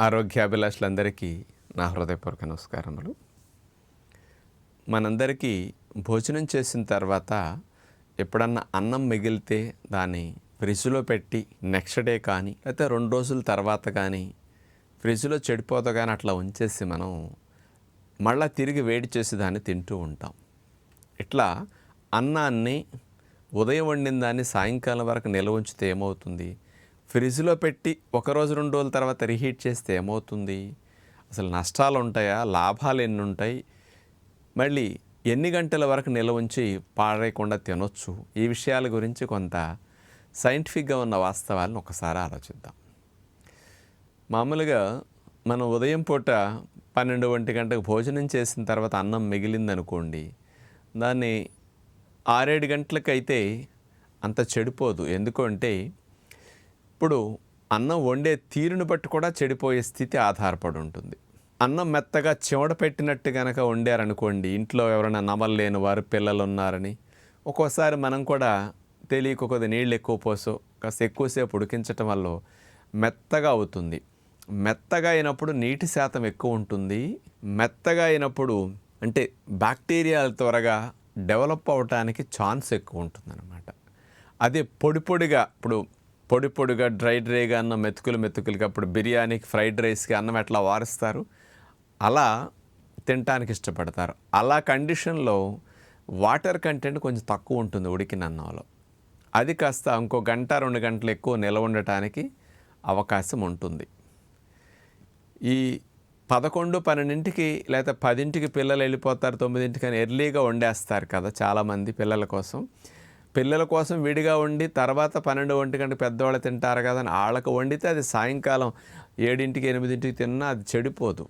ఆరోగ్యాభిలాషులందరికీ నా హృదయపూర్వక నమస్కారములు. మనందరికీ భోజనం చేసిన తర్వాత ఎప్పుడన్నా అన్నం మిగిలితే దాన్ని ఫ్రిడ్జ్లో పెట్టి నెక్స్ట్ డే కానీ లేకపోతే రెండు రోజుల తర్వాత కానీ ఫ్రిడ్జ్లో చెడిపోతా కానీ అట్లా ఉంచేసి మనం మళ్ళీ తిరిగి వేడి చేసి దాన్ని తింటూ ఉంటాం. ఇట్లా అన్నాన్ని ఉదయం వండిన దాన్ని సాయంకాలం వరకు నిల్వ ఉంచితే ఏమవుతుంది? ఫ్రిడ్జ్లో పెట్టి ఒక రోజు రెండు రోజుల తర్వాత రీహీట్ చేస్తే ఏమవుతుంది? అసలు నష్టాలు ఉంటాయా? లాభాలు ఎన్ని ఉంటాయి? మళ్ళీ ఎన్ని గంటల వరకు నిల్వ ఉంచి పాడేయకుండా తినొచ్చు? ఈ విషయాల గురించి కొంత సైంటిఫిక్గా ఉన్న వాస్తవాలను ఒకసారి ఆలోచిద్దాం. మామూలుగా మనం ఉదయం పూట పన్నెండు ఒంటి గంటకు భోజనం చేసిన తర్వాత అన్నం మిగిలిందనుకోండి దాన్ని ఆరేడు గంటలకైతే అంత చెడిపోదు. ఎందుకంటే ఇప్పుడు అన్నం వండే తీరును బట్టి కూడా చెడిపోయే స్థితి ఆధారపడి ఉంటుంది. అన్నం మెత్తగా చెమట పెట్టినట్టు కనుక వండారనుకోండి ఇంట్లో ఎవరైనా నమలలేని వారు పిల్లలు ఉన్నారని ఒక్కోసారి మనం కూడా తెలియక కొద్ది నీళ్ళు ఎక్కువ పోసో కాస్త ఎక్కువసేపు ఉడికించటం వల్ల మెత్తగా అవుతుంది. మెత్తగా అయినప్పుడు నీటి శాతం ఎక్కువ ఉంటుంది. మెత్తగా అయినప్పుడు అంటే బ్యాక్టీరియాలు త్వరగా డెవలప్ అవడానికి ఛాన్స్ ఎక్కువ ఉంటుందన్నమాట. అదే పొడి పొడిగా ఇప్పుడు పొడి పొడిగా డ్రై డ్రైగా అన్న మెతుకులు మెతుకులకి అప్పుడు బిర్యానీకి ఫ్రైడ్ రైస్కి అన్నం ఎట్లా వారుస్తారు? అలా తినటానికి ఇష్టపడతారు. అలా కండిషన్లో వాటర్ కంటెంట్ కొంచెం తక్కువ ఉంటుంది ఉడికిన అన్నంలో. అది కాస్త ఇంకో గంట రెండు గంటలు ఎక్కువ నిల ఉండటానికి అవకాశం ఉంటుంది. ఈ పదకొండు పన్నెండింటికి లేకపోతే పదింటికి పిల్లలు వెళ్ళిపోతారు తొమ్మిదింటికి అని ఎర్లీగా వండేస్తారు కదా చాలామంది పిల్లల కోసం. పిల్లల కోసం విడిగా వండి తర్వాత పన్నెండు ఒంటి గంట పెద్దవాళ్ళు తింటారు కదా అని వాళ్ళకు వండితే అది సాయంకాలం ఏడింటికి ఎనిమిదింటికి తిన్నా అది చెడిపోదు.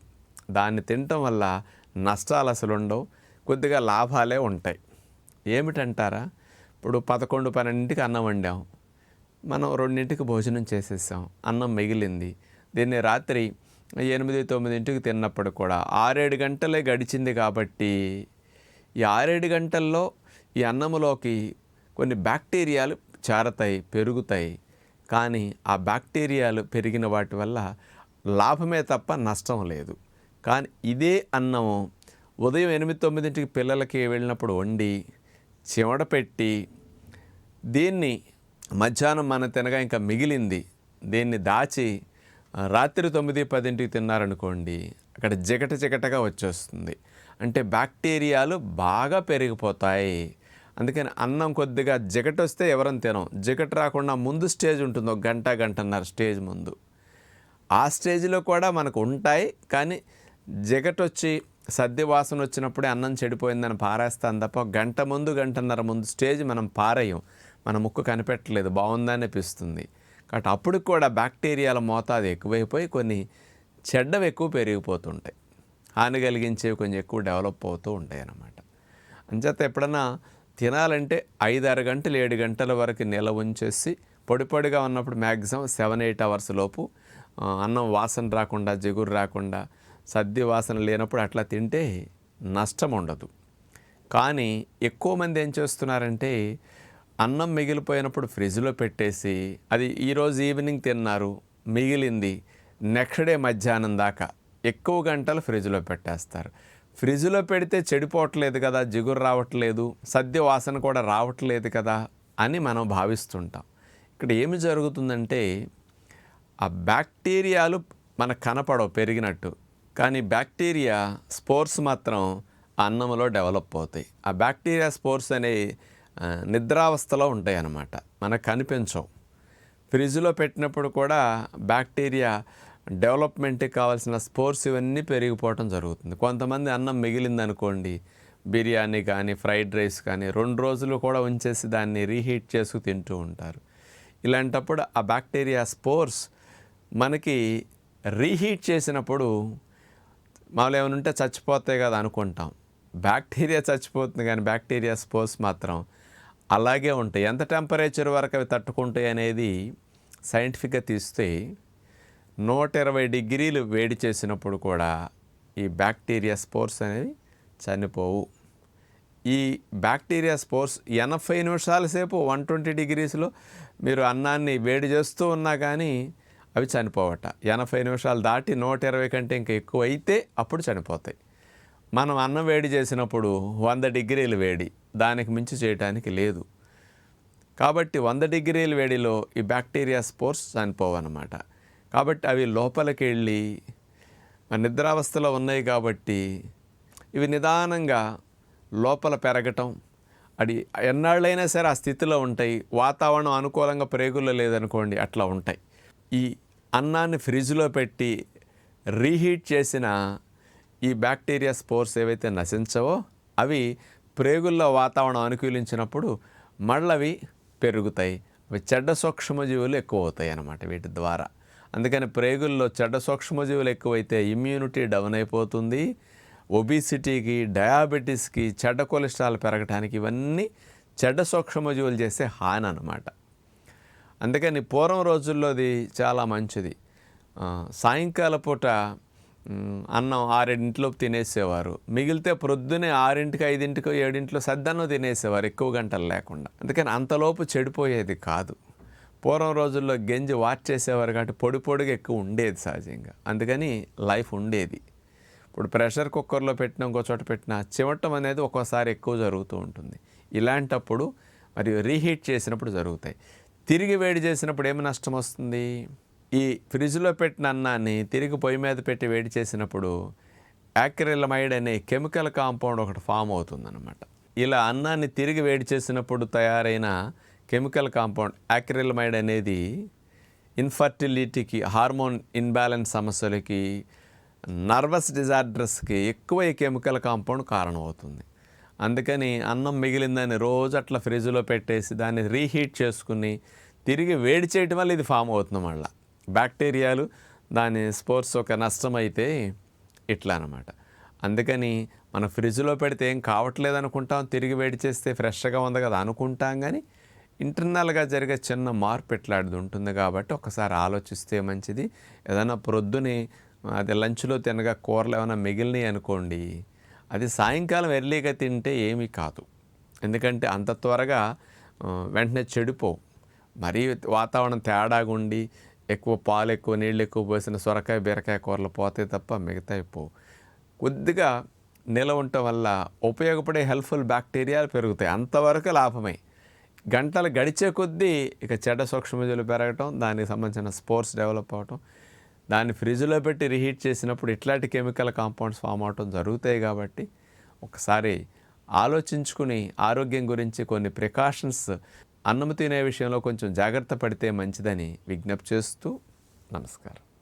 దాన్ని తినటం వల్ల నష్టాలు అసలు ఉండవు కొద్దిగా లాభాలే ఉంటాయి. ఏమిటంటారా? ఇప్పుడు పదకొండు పన్నెండింటికి అన్నం వండాం. మనం రెండింటికి భోజనం చేసేసాం అన్నం మిగిలింది. దీన్ని రాత్రి ఎనిమిది తొమ్మిదింటికి తిన్నప్పుడు కూడా ఆరేడు గంటలే గడిచింది కాబట్టి ఈ ఆరేడు గంటల్లో ఈ అన్నములోకి కొన్ని బ్యాక్టీరియాలు చేరతాయి పెరుగుతాయి. కానీ ఆ బ్యాక్టీరియాలు పెరిగిన వాటి వల్ల లాభమే తప్ప నష్టం లేదు. కానీ ఇదే అన్నం ఉదయం ఎనిమిది తొమ్మిదింటికి పిల్లలకి వెళ్ళినప్పుడు వండి చివడ పెట్టి దీన్ని మధ్యాహ్నం మనం తినగా ఇంకా మిగిలింది. దీన్ని దాచి రాత్రి తొమ్మిది పదింటికి తిన్నారనుకోండి అక్కడ జిగట జిగటగా వచ్చేస్తుంది. అంటే బ్యాక్టీరియాలు బాగా పెరిగిపోతాయి. అందుకని అన్నం కొద్దిగా జిగట వస్తే ఎవరం తినం. జిగట రాకుండా ముందు స్టేజ్ ఉంటుంది ఒక గంట గంటన్నర స్టేజ్ ముందు. ఆ స్టేజ్లో కూడా మనకు ఉంటాయి కానీ జిగట వచ్చి సద్ది వాసన వచ్చినప్పుడే అన్నం చెడిపోయిందని పారేస్తాను తప్ప గంట ముందు గంటన్నర ముందు స్టేజ్ మనం పారేయం. మన ముక్కు కనిపెట్టలేదు బాగుందని అనిపిస్తుంది. కాబట్టి అప్పుడు కూడా బ్యాక్టీరియాల మోతాదు ఎక్కువైపోయి కొన్ని చెడ్డవి ఎక్కువ పెరిగిపోతుంటాయి. హాని కలిగించేవి కొంచెం ఎక్కువ డెవలప్ అవుతూ ఉంటాయి అన్నమాట అంచేత ఎప్పుడన్నా తినాలంటే ఐదారు గంటలు ఏడు గంటల వరకు నిల ఉంచేసి పొడి పొడిగా ఉన్నప్పుడు మ్యాక్సిమం సెవెన్ ఎయిట్ అవర్స్ లోపు అన్నం వాసన రాకుండా జిగురు రాకుండా సద్ది వాసన లేనప్పుడు అట్లా తింటే నష్టం ఉండదు. కానీ ఎక్కువ మంది ఏం చేస్తున్నారంటే అన్నం మిగిలిపోయినప్పుడు ఫ్రిడ్జ్లో పెట్టేసి అది ఈరోజు ఈవినింగ్ తిన్నారు మిగిలింది నెక్స్ట్ డే మధ్యాహ్నం దాకా ఎక్కువ గంటలు ఫ్రిడ్జ్లో పెట్టేస్తారు. ఫ్రిడ్జ్లో పెడితే చెడిపోవట్లేదు కదా జిగురు రావట్లేదు సద్య వాసన కూడా రావట్లేదు కదా అని మనం భావిస్తుంటాం. ఇక్కడ ఏమి జరుగుతుందంటే ఆ బ్యాక్టీరియాలు మనకు కనపడవు పెరిగినట్టు కానీ బ్యాక్టీరియా స్పోర్స్ మాత్రం అన్నంలో డెవలప్ అవుతాయి. ఆ బ్యాక్టీరియా స్పోర్స్ అనే నిద్రావస్థలో ఉంటాయి అన్నమాట మనకు కనిపించవు. ఫ్రిడ్జ్లో పెట్టినప్పుడు కూడా బ్యాక్టీరియా డెవలప్మెంట్కి కావాల్సిన స్పోర్ట్స్ ఇవన్నీ పెరిగిపోవటం జరుగుతుంది. కొంతమంది అన్నం మిగిలింది అనుకోండి బిర్యానీ కానీ ఫ్రైడ్ రైస్ కానీ రెండు రోజులు కూడా ఉంచేసి దాన్ని రీహీట్ చేసుకు తింటూ ఉంటారు. ఇలాంటప్పుడు ఆ బ్యాక్టీరియా స్పోర్స్ మనకి రీహీట్ చేసినప్పుడు మామూలు ఏమైనా ఉంటే చచ్చిపోతాయి కదా అనుకుంటాం. బ్యాక్టీరియా చచ్చిపోతుంది కానీ బ్యాక్టీరియా స్పోర్స్ మాత్రం అలాగే ఉంటాయి. ఎంత టెంపరేచర్ వరకు అవి తట్టుకుంటాయి అనేది సైంటిఫిక్గా తీస్తే నూట ఇరవై డిగ్రీలు వేడి చేసినప్పుడు కూడా ఈ బ్యాక్టీరియా స్పోర్స్ అనేవి చనిపోవు. ఈ బ్యాక్టీరియా స్పోర్స్ ఎనభై నిమిషాల సేపు వన్ ట్వంటీ డిగ్రీస్లో మీరు అన్నాన్ని వేడి చేస్తూ ఉన్నా కానీ అవి చనిపోవట. ఎనభై నిమిషాలు దాటి నూట ఇరవై కంటే ఇంకా ఎక్కువ అయితే అప్పుడు చనిపోతాయి. మనం అన్నం వేడి చేసినప్పుడు వంద డిగ్రీలు వేడి దానికి మించి చేయటానికి లేదు. కాబట్టి వంద డిగ్రీల వేడిలో ఈ బ్యాక్టీరియా స్పోర్స్ చనిపోవన్నమాట. కాబట్టి అవి లోపలికి వెళ్ళి మన నిద్రావస్థలో ఉన్నాయి కాబట్టి ఇవి నిదానంగా లోపల పెరగటం. అది ఎన్నాళ్ళైనా సరే ఆ స్థితిలో ఉంటాయి. వాతావరణం అనుకూలంగా ప్రేగుల్లో లేదనుకోండి అట్లా ఉంటాయి. ఈ అన్నాన్ని ఫ్రిడ్జ్లో పెట్టి రీహీట్ చేసిన ఈ బ్యాక్టీరియా స్పోర్స్ ఏవైతే నశించవో అవి ప్రేగుల్లో వాతావరణం అనుకూలించినప్పుడు మళ్ళవి పెరుగుతాయి. అవి చెడ్డ సూక్ష్మజీవులు ఎక్కువ అవుతాయి అన్నమాట వీటి ద్వారా. అందుకని ప్రేగుల్లో చెడ్డ సూక్ష్మజీవులు ఎక్కువైతే ఇమ్యూనిటీ డౌన్ అయిపోతుంది. ఒబిసిటీకి డయాబెటీస్కి చెడ్డ కొలెస్ట్రాల్ పెరగడానికి ఇవన్నీ చెడ్డ సూక్ష్మజీవులు చేసే హాని అనమాట అందుకని పూర్వం రోజుల్లోది చాలా మంచిది. సాయంకాల పూట అన్నం ఆరింటిలోపు తినేసేవారు. మిగిలితే ప్రొద్దునే ఆరింటికి ఐదింటికి ఏడింటిలో సద్దన్నం తినేసేవారు ఎక్కువ గంటలు లేకుండా. అందుకని అంతలోపు చెడిపోయేది కాదు. పూర్వం రోజుల్లో గెంజి వాచ్ చేసేవారు కాబట్టి పొడి పొడిగా ఎక్కువ ఉండేది సహజంగా. అందుకని లైఫ్ ఉండేది. ఇప్పుడు ప్రెషర్ కుక్కర్లో పెట్టిన ఇంకో చోట పెట్టిన చివటం అనేది ఒక్కోసారి ఎక్కువ జరుగుతూ ఉంటుంది. ఇలాంటప్పుడు మరియు రీహీట్ చేసినప్పుడు జరుగుతాయి. తిరిగి వేడి చేసినప్పుడు ఏమి నష్టం వస్తుంది? ఈ ఫ్రిడ్జ్లో పెట్టిన అన్నాన్ని తిరిగి పొయ్యి మీద పెట్టి వేడి చేసినప్పుడు యాక్రిలమైడ్ అనే కెమికల్ కాంపౌండ్ ఒకటి ఫామ్ అవుతుందన్నమాట. ఇలా అన్నాన్ని తిరిగి వేడి చేసినప్పుడు తయారైన కెమికల్ కాంపౌండ్ యాక్రిలమైడ్ అనేది ఇన్ఫర్టిలిటీకి హార్మోన్ ఇన్బ్యాలెన్స్ సమస్యలకి నర్వస్ డిజార్డర్స్కి ఎక్కువ ఈ కెమికల్ కాంపౌండ్ కారణమవుతుంది. అందుకని అన్నం మిగిలిందని రోజు అట్లా ఫ్రిడ్జ్లో పెట్టేసి దాన్ని రీహీట్ చేసుకుని తిరిగి వేడి చేయటం వల్ల ఇది ఫామ్ అవుతుంది మళ్ళీ. బ్యాక్టీరియాలు దాని స్పోర్ట్స్ ఒక నష్టమైతే ఇట్లా అనమాట అందుకని మన ఫ్రిడ్జ్లో పెడితే ఏం కావట్లేదు అనుకుంటాం తిరిగి వేడి చేస్తే ఫ్రెష్గా ఉంది కదా అనుకుంటాం కానీ ఇంటర్నల్గా జరిగే చిన్న మార్పు ఇట్లాంటిది ఉంటుంది కాబట్టి ఒకసారి ఆలోచిస్తే మంచిది. ఏదైనా ప్రొద్దునే అది లంచ్లో తినగా కూరలు ఏమైనా మిగిలినాయి అనుకోండి అది సాయంకాలం ఎర్లీగా తింటే ఏమీ కాదు. ఎందుకంటే అంత త్వరగా వెంటనే చెడిపోవు. మరీ వాతావరణం తేడాగుండి ఎక్కువ పాలు ఎక్కువ నీళ్ళు ఎక్కువ పోసిన సొరకాయ బీరకాయ కూరలు పోతే తప్ప మిగతాయి పోవు. కొద్దిగా నిల ఉండటం వల్ల ఉపయోగపడే హెల్ప్ఫుల్ బ్యాక్టీరియాలు పెరుగుతాయి. అంతవరకు లాభమే. గంటలు గడిచే కొద్దీ ఇక చెడ్డ సూక్ష్మజీవులు పెరగటం దానికి సంబంధించిన స్పోర్ట్స్ డెవలప్ అవటం దాన్ని ఫ్రిడ్జ్లో పెట్టి రీహీట్ చేసినప్పుడు ఇట్లాంటి కెమికల్ కాంపౌండ్స్ ఫామ్ అవటం జరుగుతాయి కాబట్టి ఒకసారి ఆలోచించుకుని ఆరోగ్యం గురించి కొన్ని ప్రికాషన్స్ అన్నం తినే విషయంలో కొంచెం జాగ్రత్త పడితే మంచిదని విజ్ఞప్తి చేస్తూ నమస్కారం.